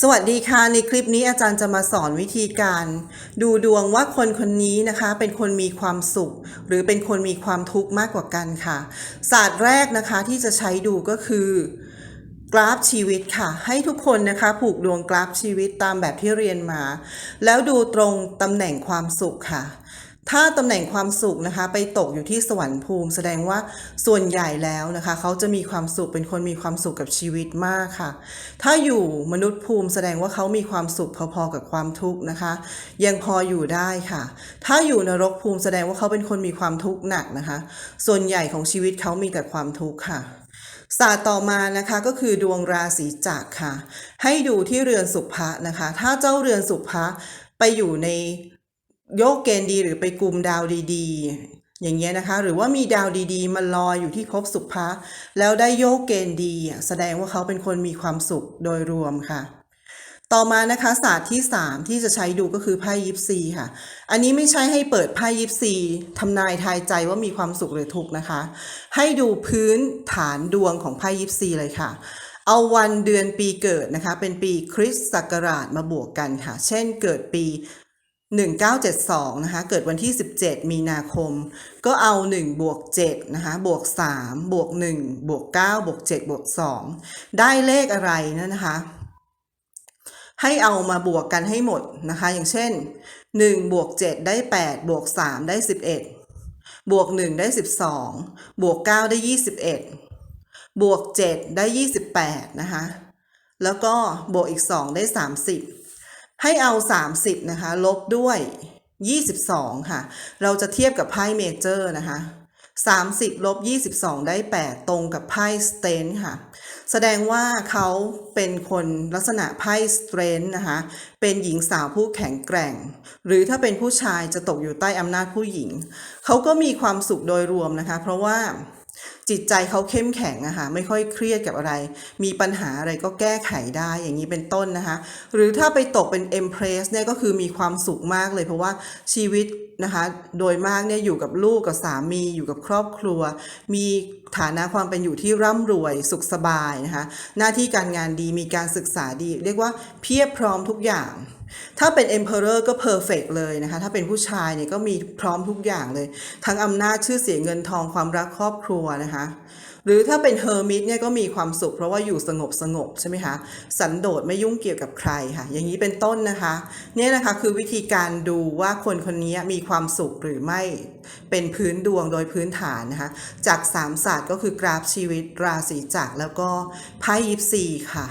สวัสดีค่ะ ในคลิปนี้อาจารย์จะมาสอนวิธีการ ดูดวงว่าคนคนนี้นะคะ เป็นคนมีความสุข หรือเป็นคนมีความทุกข์มากกว่ากันค่ะ ศาสตร์แรกนะคะที่จะใช้ดูก็คือกราฟชีวิตค่ะ ให้ทุกคนนะคะผูกดวงกราฟชีวิตตามแบบที่เรียนมา แล้วดูตรงตำแหน่งความสุขค่ะ ถ้าตำแหน่งความสุขนะคะ ไปตกอยู่ที่สวรรค์ภูมิ แสดงว่าส่วนใหญ่แล้วนะคะ เขาจะมีความสุขเป็นคนมีความสุขกับชีวิตมากค่ะ ถ้าอยู่มนุษย์ภูมิแสดงว่าเขามีความสุขพอๆกับความทุกข์นะคะ ยังพออยู่ได้ค่ะ ถ้าอยู่นรกภูมิแสดงว่าเขาเป็นคนมีความทุกข์หนักนะคะ ส่วนใหญ่ของชีวิตเขามีแต่ความทุกข์ค่ะศาสตร์ต่อมานะคะก็คือดวงราศีจักรค่ะ ให้ดูที่เรือนสุภะนะคะ ถ้าเจ้าเรือนสุภะไปอยู่ใน ยกเกณฑ์ดีหรือไปกลุ่มดาวดีๆ อย่างเงี้ยนะคะ หรือว่ามีดาวดีๆ มันลอยอยู่ที่ภพสุภะแล้วได้โยกเกณฑ์ดีแสดงว่าเขาเป็นคนมีความสุขโดยรวมค่ะ ต่อมานะคะศาสตร์ที่ 3 ที่จะใช้ดูก็คือไพ่ยิปซีค่ะ อันนี้ไม่ใช่ให้เปิดไพ่ยิปซีทำนายทายใจว่ามีความสุขหรือทุกข์นะคะ ให้ดูพื้นฐานดวงของไพ่ยิปซีเลยค่ะเอาวันเดือนปีเกิดนะคะ เป็นปีคริสต์ศักราชมาบวกกันค่ะ เช่นเกิดปี 1972นะคะเกิดวันที่ 17 มีนาคม ก็เอา 1 บวก7นะคะบวก 3 บวก 1 บวก 9 บวก 7 บวก 2 ได้เลขอะไรนะนะคะ ให้เอามาบวกกันให้หมดนะคะ อย่างเช่น 1 บวก 7 ได้ 8 บวก 3 ได้ 11 บวก 1 ได้ 12 บวก 9 ได้ 21 บวก 7 ได้ 28 นะคะ แล้วก็บวกอีก 2 ได้ 30 ให้เอา 30 นะคะ ลบด้วย 22 ค่ะ เราจะเทียบกับไพ่เมเจอร์นะคะ30ลบ22 ได้ 8 ตรงกับไพ่สเตนค่ะ แสดงว่าเขาเป็นคนลักษณะไพ่สเตนนะคะ เป็นหญิงสาวผู้แข็งแกร่ง หรือถ้าเป็นผู้ชายจะตกอยู่ใต้อำนาจผู้หญิง เขาก็มีความสุขโดยรวมนะคะ เพราะว่า จิตใจเขาเข้มแข็งอะค่ะไม่ค่อยเครียดกับอะไร มีปัญหาอะไรก็แก้ไขได้อย่างนี้เป็นต้นนะคะ หรือถ้าไปตกเป็น Empress เนี่ยก็คือมีความสุขมากเลยเพราะว่าชีวิตนะคะโดยมากเนี่ยอยู่กับลูกกับสามีอยู่กับครอบครัว มีฐานะความเป็นอยู่ที่ร่ำรวยสุขสบายนะคะหน้าที่การงานดีมีการศึกษาดี เรียกว่าเพียบพร้อมทุกอย่าง ถ้าเป็น emperor ก็ perfect เลยนะคะ ถ้าเป็นผู้ชายเนี่ยก็มีพร้อมทุกอย่างเลย ทั้งอำนาจชื่อเสียงเงินทองความรักครอบครัวนะคะ หรือถ้าเป็น hermit เนี่ยก็มีความสุขเพราะว่าอยู่สงบสงบใช่ไหมคะสันโดษไม่ยุ่งเกี่ยวกับใครค่ะ อย่างนี้เป็นต้นนะคะเนี่ยนะคะคือวิธีการดูว่าคนคนนี้มีความสุขหรือไม่เป็นพื้นดวงโดยพื้นฐานนะคะ จากสามศาสตร์ก็คือกราฟชีวิตราศีจักรแล้วก็ไพ่ยิปซีค่ะ